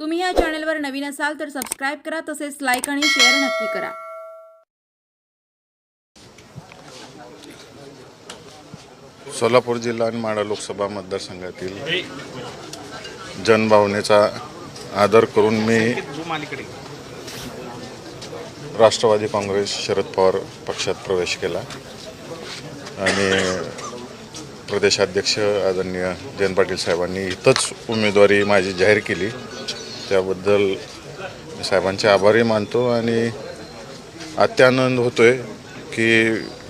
तुम्ही या चॅनलवर नवीन असाल तर सबस्क्राईब करा तसेच लाईक आणि शेअर नक्की करा. सोलापूर जिल्हा आणि माडा लोकसभा मतदारसंघातील जनभावनेचा आदर करून मी राष्ट्रवादी काँग्रेस शरद पवार पक्षात प्रवेश केला. आणि प्रदेशाध्यक्ष आदरणीय जयंत पाटील साहेबांनी इथंच उमेदवारी माझी जाहीर केली. त्याबद्दल मी साहेबांचे आभारी मानतो आणि अत्यानंद होतोय की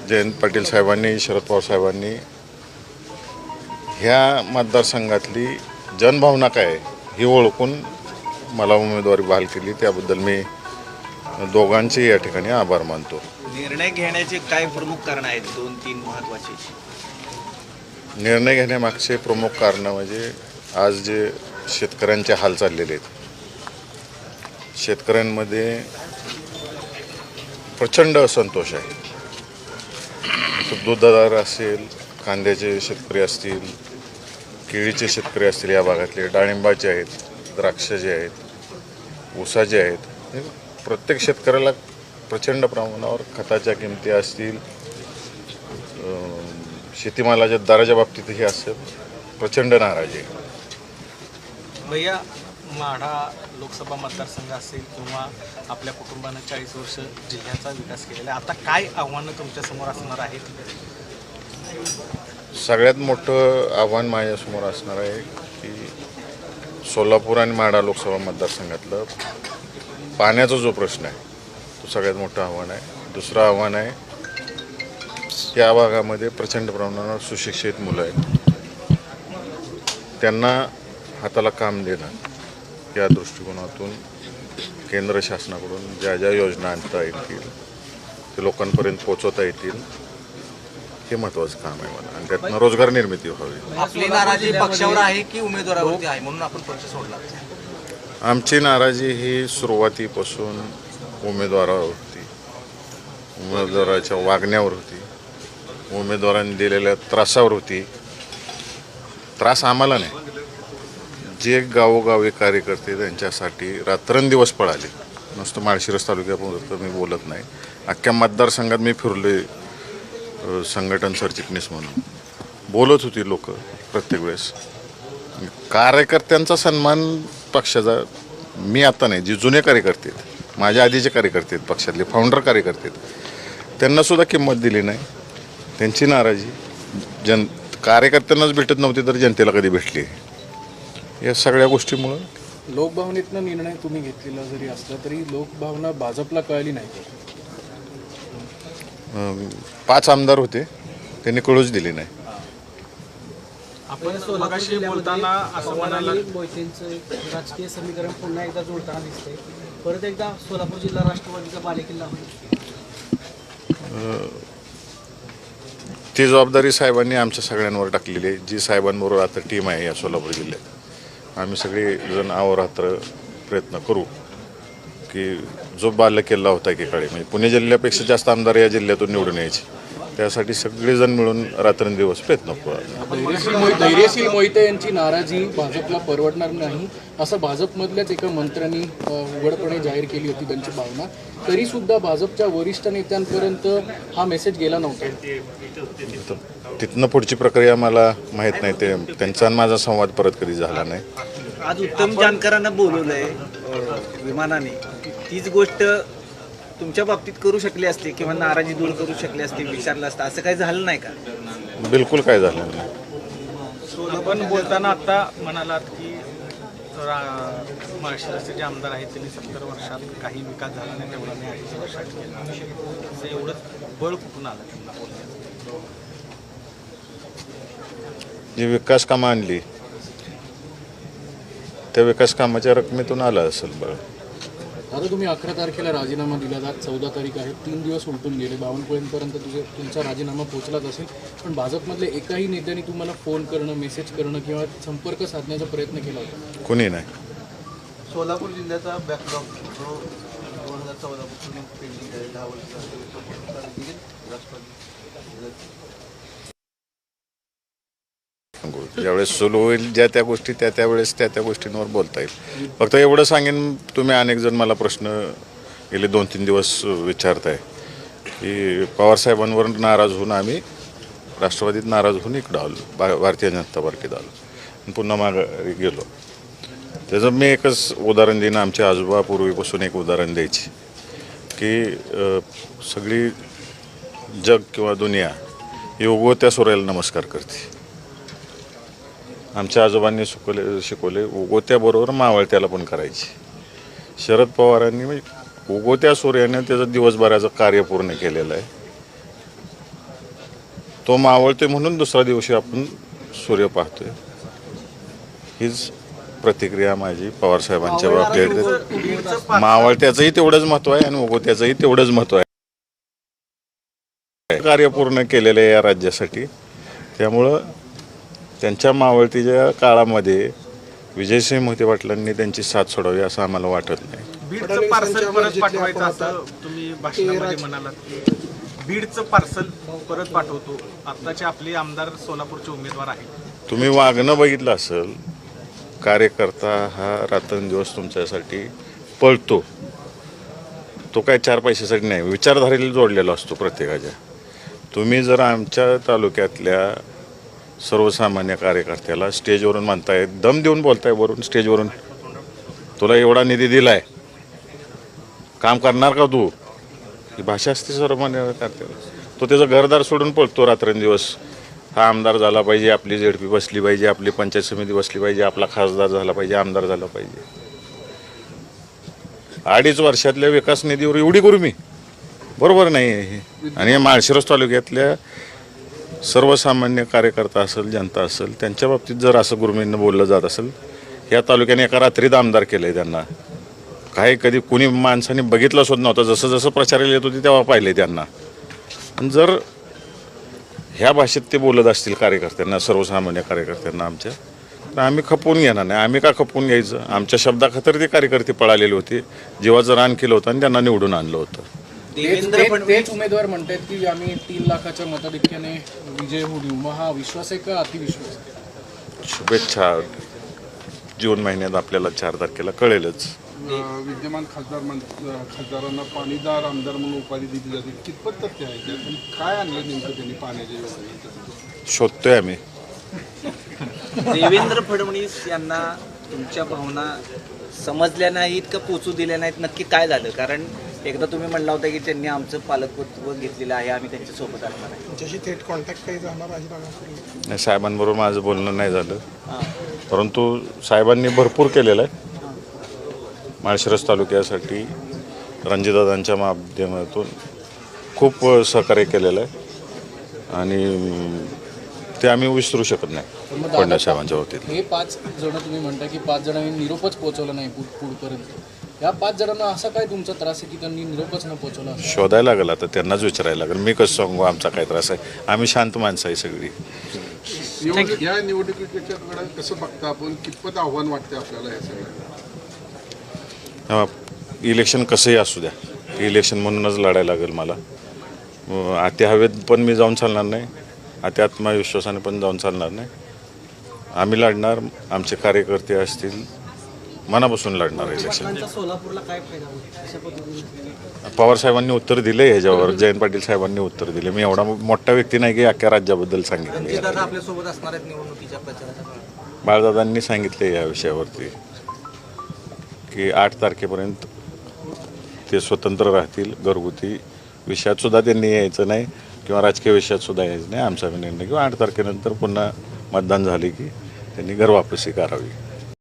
जयंत पाटील साहेबांनी शरद पवार साहेबांनी ह्या मतदारसंघातली जनभावना काय आहे ही ओळखून मला उमेदवारी बहाल केली. त्याबद्दल मी दोघांचे या ठिकाणी आभार मानतो. निर्णय घेण्याचे काय प्रमुख कारण आहेत दोन तीन महत्त्वाचे निर्णय घेण्यामागचे प्रमुख कारण म्हणजे आज जे शेतकऱ्यांचे हाल चाललेले आहेत शेतकऱ्यांमध्ये प्रचंड असंतोष आहे. दुधदार असेल कांद्याचे शेतकरी असतील केळीचे शेतकरी असतील या भागातले डाळिंबाचे आहेत द्राक्षाचे आहेत ऊसाचे आहेत हे प्रत्येक शेतकऱ्याला प्रचंड प्रमाणावर खताच्या किमती असतील शेतीमालाच्या दराच्या बाबतीतही असेल प्रचंड नाराजी आहे. भैया माढा लोकसभा मतदारसंघ असेल किंवा आपल्या कुटुंबानं चाळीस वर्ष जिल्ह्याचा विकास केलेला आहे आता काय आव्हानं तुमच्यासमोर असणार आहेत? सगळ्यात मोठं आव्हान माझ्यासमोर असणार आहे की सोलापूर आणि माढा लोकसभा मतदारसंघातलं पाण्याचा जो प्रश्न आहे तो सगळ्यात मोठं आव्हान आहे. दुसरं आव्हान आहे या भागामध्ये प्रचंड प्रमाणावर सुशिक्षित मुलं आहेत. त्यांना हाताला काम देणं. या दृष्टिकोनातून केंद्र शासनाकडून ज्या ज्या योजना आणता येतील ते लोकांपर्यंत पोचवता येतील हे महत्त्वाचं काम आहे मला. आणि त्यातनं रोजगार निर्मिती व्हावी. आपली नाराजी पक्षावर आहे की उमेदवारावरती आहे? म्हणून आपण पक्ष सोडला. आमची नाराजी ही सुरुवातीपासून उमेदवारावर होती उमेदवाराच्या वागण्यावर होती उमेदवारांनी दिलेल्या त्रासावर होती त्रास आम्हाला नाही. जे गावोगावी कार्यकर्ते त्यांच्यासाठी रात्रंदिवस पळाले. नुसतं माळशिरस तालुक्यापुरतं मी बोलत नाही. अख्ख्या मतदारसंघात मी फिरले संघटन सरचिटणीस म्हणून. बोलत होती लोक प्रत्येक वेळेस. कार्यकर्त्यांचा सन्मान पक्षाचा मी आता नाही जे जुने कार्यकर्ते आहेत माझ्या आधीचे कार्यकर्ते आहेत पक्षातले फाउंडर कार्यकर्ते आहेत त्यांनासुद्धा किंमत दिली नाही. त्यांची नाराजी जन कार्यकर्त्यांनाच भेटत नव्हती तर जनतेला कधी भेटली? या सगळ्या गोष्टीमुळं. लोकभावनेतनं निर्णय तुम्ही घेतलेला जरी असला तरी लोकभावना भाजपला कळली नाही. पाच आमदार होते. त्यांनी कळूच दिली नाही. आपण मगाशी बोलताना असं म्हणाला मोहितेंचं राजकीय समीकरण पुन्हा एकदा जुळताना दिसतंय. परत एकदा सोलापूर जिल्हा राष्ट्रवादीचा बालेकिल्ला ती जबाबदारी साहेबांनी आमच्या सगळ्यांवर टाकलेली आहे. जी साहेबांबरोबर आता टीम आहे या सोलापूर जिल्ह्यात. आम्ही सगळे जण अहोरात्र प्रयत्न करू की जो बाल्य किल्ला होता एकेकाळी म्हणजे पुणे जिल्ह्यापेक्षा जास्त आमदार या जिल्ह्यातून निवडून यायची. त्यासाठी सगळेजण मिळून रात्रंदिवस प्रयत्न करू. धैर्यशील मोहि- धैर्यशील मोहिते यांची नाराजी भाजपला परवडणार नाही असं भाजपमधल्याच एका मंत्र्यांनी उघडपणे जाहीर केली होती त्यांची भावना. तरी सुद्धा भाजपच्या वरिष्ठ नेत्यांपर्यंत हा मेसेज गेला नव्हता. तिथनं पुढची प्रक्रिया मला माहीत नाही. ते त्यांचा आणि माझा संवाद परत कधी झाला नाही. आज उत्तम जानकरांना बोलवलंय विमानाने. तीच गोष्ट तुमच्या बाबतीत करू शकली असते किंवा नाराजी दूर करू शकली असते विचारलं असतं असं काही झालं नाही का? बिलकुल काय झालं नाही. आपण बोलताना आता म्हणालात की रा- माळशिरसचे जे आमदार आहेत त्यांनी सत्तर वर्षात काही विकास झाला नाही तेवढा मी अडीच वर्षात केला. असं एवढं बळ कुठून आलं त्यांना बोलण्याचं? जी विकास कामं आणली त्या विकास कामाच्या रकमेतून आलं असेल बरं आता तुम्ही अकरा तारखेला राजीनामा दिला आज चौदा तारीख आहे. तीन दिवस उलटून गेले. बावनकुळेंपर्यंत तुझे तुमचा राजीनामा पोहोचलाच असेल. पण भाजपमधल्या एकाही नेत्याने तुम्हाला फोन करणं मेसेज करणं किंवा संपर्क साधण्याचा प्रयत्न केला होता. कुणी नाही. सोलापूर जिल्ह्याचा बॅकलॉग जो दोन हजार चौदापासून पेंडिंग आहे दहा वर्ष राष्ट्रवादी सांगू ज्यावेळेस सुरू होईल ज्या त्या गोष्टी त्या त्यावेळेस त्या त्या गोष्टींवर बोलता येईल. फक्त एवढं सांगेन तुम्ही अनेक जण मला प्रश्न गेले दोन तीन दिवस विचारताय. की पवारसाहेबांवर नाराज होऊन आम्ही राष्ट्रवादीत नाराज होऊन इकडं आलो भा भारतीय जनता पार्टीत आलो. पुन्हा मागं गेलो. त्याचं मी एकच उदाहरण देईन आमच्या आजोबा पूर्वीपासून एक उदाहरण द्यायची. की सगळी जग किंवा दुनिया ही उगवत्या सूर्याला नमस्कार करते. आमच्या आजोबांनी शिकवले शिकवले. उगवत्याबरोबर मावळत्याला पण करायची. शरद पवारांनी म्हणजे उगवत्या सूर्याने त्याचं दिवसभराचं कार्य पूर्ण केलेलं आहे. तो मावळतोय म्हणून दुसऱ्या दिवशी आपण सूर्य पाहतोय. हीच प्रतिक्रिया माझी पवारसाहेबांच्या बाबतीत. मावळत्याचंही तेवढंच महत्त्व आहे आणि उगवत्याचंही तेवढंच महत्त्व आहे. कार्य पूर्ण केलेलं आहे या राज्यासाठी. त्यामुळं त्यांच्या मावळतीच्या काळामध्ये विजयसिंह मोहिते पाटलांनी त्यांची साथ सोडावी असं आम्हाला वाटत नाही. बीडचं पार्सल परत पाठवायचं असं तुम्ही भाषणामध्ये म्हणालात. की बीडचं पार्सल परत पाठवतो. आत्ताचे आपले आमदार सोलापूरचे उमेदवार आहेत. तुम्ही वागणं बघितलं असेल कार्यकर्ता हा रात्रंदिवस तुमच्यासाठी पळतो. तो काय चार पैशासाठी नाही विचारधारेला जोडलेला असतो प्रत्येकाच्या. तुम्ही जर आमच्या तालुक्यातल्या सर्वसामान्य कार्यकर्त्याला स्टेजवरून म्हणताय दम देऊन बोलताय वरून स्टेजवरून. तुला एवढा निधी दिलाय. काम करणार का तू? ही भाषा असते सर्वमान्य कार्यकर्त्याला. तो त्याचं घरदार सोडून पळतो रात्रंदिवस. हा आमदार झाला पाहिजे आपली झेडपी बसली पाहिजे आपली पंचायत समिती बसली पाहिजे आपला खासदार झाला पाहिजे आमदार झाला पाहिजे. अडीच वर्षातल्या विकास निधीवर एवढी करू मी बरोबर नाही आणि माळशिरस तालुक्यातल्या सर्वसामान्य कार्यकर्ता असेल जनता असेल त्यांच्या बाबतीत जर असं गुरुमींना बोललं जात असेल या तालुक्याने एका रात्रीत आमदार केलं आहे त्यांना. काही कधी कुणी माणसाने बघितलं सुद्धा नव्हतं. जसं जसं प्रचाराला येत होती तेव्हा पाहिले त्यांना. आणि जर ह्या भाषेत ते बोलत असतील कार्यकर्त्यांना सर्वसामान्य कार्यकर्त्यांना आमच्या तर आम्ही खपवून घेणार नाही. आम्ही का खपवून घ्यायचं? आमच्या शब्दाखातर ते कार्यकर्ते पळालेले होते. जीवाचं रान केलं होतं आणि त्यांना निवडून आणलं होतं. देवेंद्र फडणवीस तेच उमेदवार म्हणतात की आम्ही तीन लाखाच्या मताधिक्याने विजय होऊ मग हा विश्वास आहे का अतिविश्वास आहे? शुभेच्छा. जून महिन्यात आपल्याला चार तारखेला कळेलच. विद्यमान खासदार खासदारांना पाणीदार आमदार म्हणून उपाधी दिली जाते. कितपत तथ्य आहे? त्यात आणि काय आणलं नेमकं त्यांनी पाण्याच्या शोधतोय आम्ही. देवेंद्र फडणवीस यांना तुमच्या भावना समजल्या नाहीत का पोचू दिल्या नाहीत? नक्की काय झालं? कारण एकदा तुम्ही म्हणला होता की त्यांनी आमचं पालकत्व घेतलेलं आहे आम्ही त्यांच्यासोबत असणार आहे. त्यांच्याशी थेट कॉन्टॅक्ट काही झाला नाही, साहेबांबरोबर माझं बोलणं नाही झालं. हां. परंतु साहेबांनी भरपूर केलेलं आहे. माळशिरस तालुक्यासाठी रणजितदादांच्या माध्यमातून खूप सहकार्य केलेलं आहे. आणि ते आम्ही विसरू शकत नाही दादा- साहेबांच्या बाबतीत हे पाच जण तुम्ही म्हणता की पाच जणांनी निरोपच पोहोचवला नाही पुढ पुढपर्यंत. या पाच जणांना असा काय तुमचा त्रास आहे की त्यांनी निरोपच न पोहोचवला शोधायला लागेल आता त्यांनाच विचारायला लागेल. मी कसं सांगू आमचा काय त्रास आहे? आम्ही शांत माणसं आहे सगळी. निवड या निवडणुकीच्याकडे कसं बघता आपण? कितपत आव्हान वाटते आपल्याला या सगळ्या इलेक्शन कसंही असू द्या. इलेक्शन म्हणूनच लढायला लागेल मला. अं, अति हवेत पण मी जाऊन चालणार नाही. अति आत्मविश्वासाने पण जाऊन चालणार नाही. आम्ही लढणार आमचे कार्यकर्ते असतील मनापासून लढणार इलेक्शन. पाटलांचा सोलापूरला काय फायदा होईल? अशा पद्धतीने. पवार साहेबांनी उत्तर दिले ह्याच्यावर जयंत पाटील साहेबांनी उत्तर दिले. मी एवढा मोठा व्यक्ती नाही की अख्ख्या राज्याबद्दल सांगितलं. बाळदादांनी सांगितले या विषयावरती की आठ तारखेपर्यंत ते स्वतंत्र राहतील घरगुती विषयात सुद्धा त्यांनी यायचं नाही किंवा राजकीय विषयात सुद्धा यायचं नाही. आमचा निर्णय किंवा आठ तारखेनंतर पुन्हा मतदान झाले की त्यांनी घरवापसी करावी.